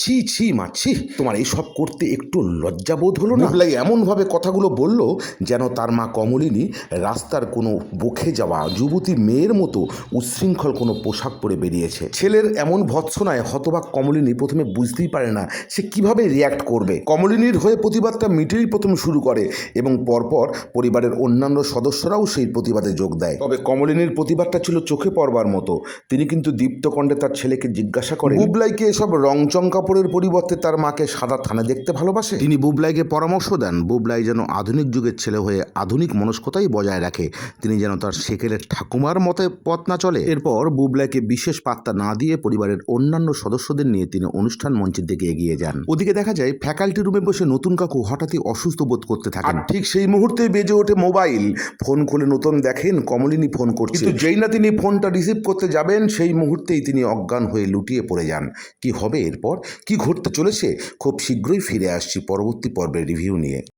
ছি ছি মা ছি। তোমার এইসব করতে একটু লজ্জাবোধ হলো না? মুবলাই এমনভাবে কথাগুলো বলল যেন তার মা কমলিনী রাস্তার কোনো বকে যাওয়া যুবতী মেয়ের মতো উচ্ছৃঙ্খল কোনো পোশাক পরে বেরিয়েছে। ছেলের এমন ভৎসনায় হতবাক কমলিনী প্রথমে বুঝতেই পারে না সে কীভাবে রিয়্যাক্ট করবে। কমলিনীর হয়ে প্রতিবাদটা মিটেই প্রথম শুরু করে এবং পরপর পরিবারের অন্যান্য সদস্যরাও সেই প্রতিবাদে যোগ দেয়। তবে কমলিনীর প্রতিবাদটা ছিল চোখে পড়বার মতো। তিনি কিন্তু দীপ্তকণ্ডে তার ছেলেকে জিজ্ঞাসা করেন বুবলাইকে এসব রংচং কাপড়ের পরিবর্তে তার মাকে সাদা থানে দেখতে ভালোবাসে। তিনি বুবলাইকে পরামর্শ দেন বুবলাই যেন আধুনিক যুগের ছেলে হয়ে আধুনিক মনস্কতাই বজায় রাখে। তিনি যেন তার সেকেলের ঠাকুমার মতে পথ না চলে। এরপর বুবলাইকে বিশেষ পাত্তা না দিয়ে পরিবারের অন্যান্য সদস্যদের নিয়ে তিনি অনুষ্ঠান মঞ্চের দিকে এগিয়ে যান। ওদিকে দেখা যায় ফ্যাকাল্টি রুমে বসে নতুন কাকু হঠাৎই অসুস্থ বোধ করতে থাকেন। ঠিক সেই মুহূর্তে বেজে ওঠে মোবাইল। ফোন খুলে নতুন দেখেন কমলিনী ফোন করছে। কিন্তু যেই না তিনি ফোনটা রিসিভ করতে যাবেন সেই মুহূর্তেই তিনি অজ্ঞান হয়ে লুটিয়ে পড়ে যান। কি হবে এরপর? কি ঘটতে চলেছে? খুব শীঘ্রই ফিরে আসছি পরবর্তী পর্বের রিভিউ নিয়ে।